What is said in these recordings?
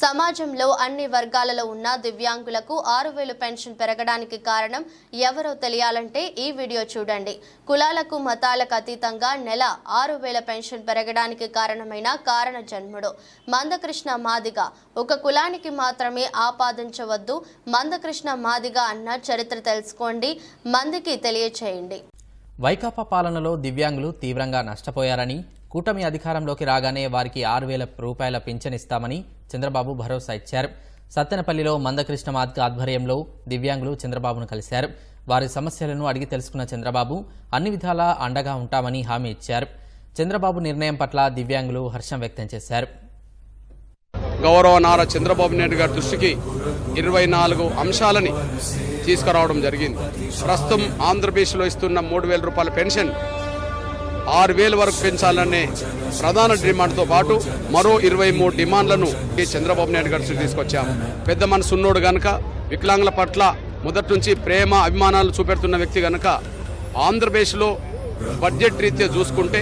సమాజంలో అన్ని వర్గాలలో ఉన్న దివ్యాంగులకు ఆరు వేలు పెన్షన్ పెరగడానికి కారణం ఎవరో తెలియాలంటే ఈ వీడియో చూడండి. కులాలకు మతాలకు అతీతంగా నెల ఆరు వేల పెన్షన్ పెరగడానికి కారణమైన కారణ జన్ముడు. మందకృష్ణ మాదిగ ఒక కులానికి మాత్రమే ఆపాదించవద్దు. మందకృష్ణ మాదిగ అన్న చరిత్ర తెలుసుకోండి మందికి తెలియచేయండి. వైకాపా పాలనలో దివ్యాంగులు తీవ్రంగా నష్టపోయారని కూటమి అధికారంలోకి రాగానే వారికి ఆరు వేల రూపాయల పింఛన్ ఇస్తామని చంద్రబాబు భరోసా ఇచ్చారు. సత్తెనపల్లిలో మందకృష్ణ మాదిక ఆధ్వర్యంలో దివ్యాంగులు చంద్రబాబును కలిశారు. వారి సమస్యలను అడిగి తెలుసుకున్న చంద్రబాబు అన్ని విధాలా అండగా ఉంటామని హామీ ఇచ్చారు. చంద్రబాబు నిర్ణయం పట్ల దివ్యాంగులు హర్షం వ్యక్తం చేశారు. గౌరవ నారా చంద్రబాబు నాయుడు గారి దృష్టికి ఇరవై నాలుగు అంశాలని తీసుకురావడం జరిగింది. ప్రస్తుతం ఆంధ్రప్రదేశ్లో ఇస్తున్న మూడు వేల రూపాయల పెన్షన్ ఆరు వేల వరకు పెంచాలనే ప్రధాన డిమాండ్తో పాటు మరో ఇరవై మూడు డిమాండ్లను ఈ చంద్రబాబు నాయుడు గారి తీసుకొచ్చాము పెద్ద మనసు ఉన్నోడు గనక వికలాంగుల పట్ల మొదటి నుంచి ప్రేమ అభిమానాలు చూపెడుతున్న వ్యక్తి గనక ఆంధ్రప్రదేశ్లో బడ్జెట్ రీత్యా చూసుకుంటే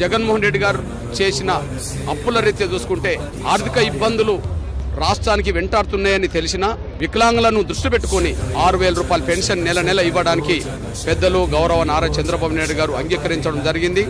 జగన్మోహన్ రెడ్డి గారు చేసిన అప్పుల రీత్యా చూసుకుంటే ఆర్థిక ఇబ్బందులు రాష్ట్రానికి వెంటాడుతున్నాయని తెలిసినా వికలాంగులను దృష్టి పెట్టుకుని ఆరు వేల రూపాయల పెన్షన్ నెల నెల ఇవ్వడానికి పెద్దలు గౌరవ నారా చంద్రబాబు నాయుడు గారు అంగీకరించడం జరిగింది.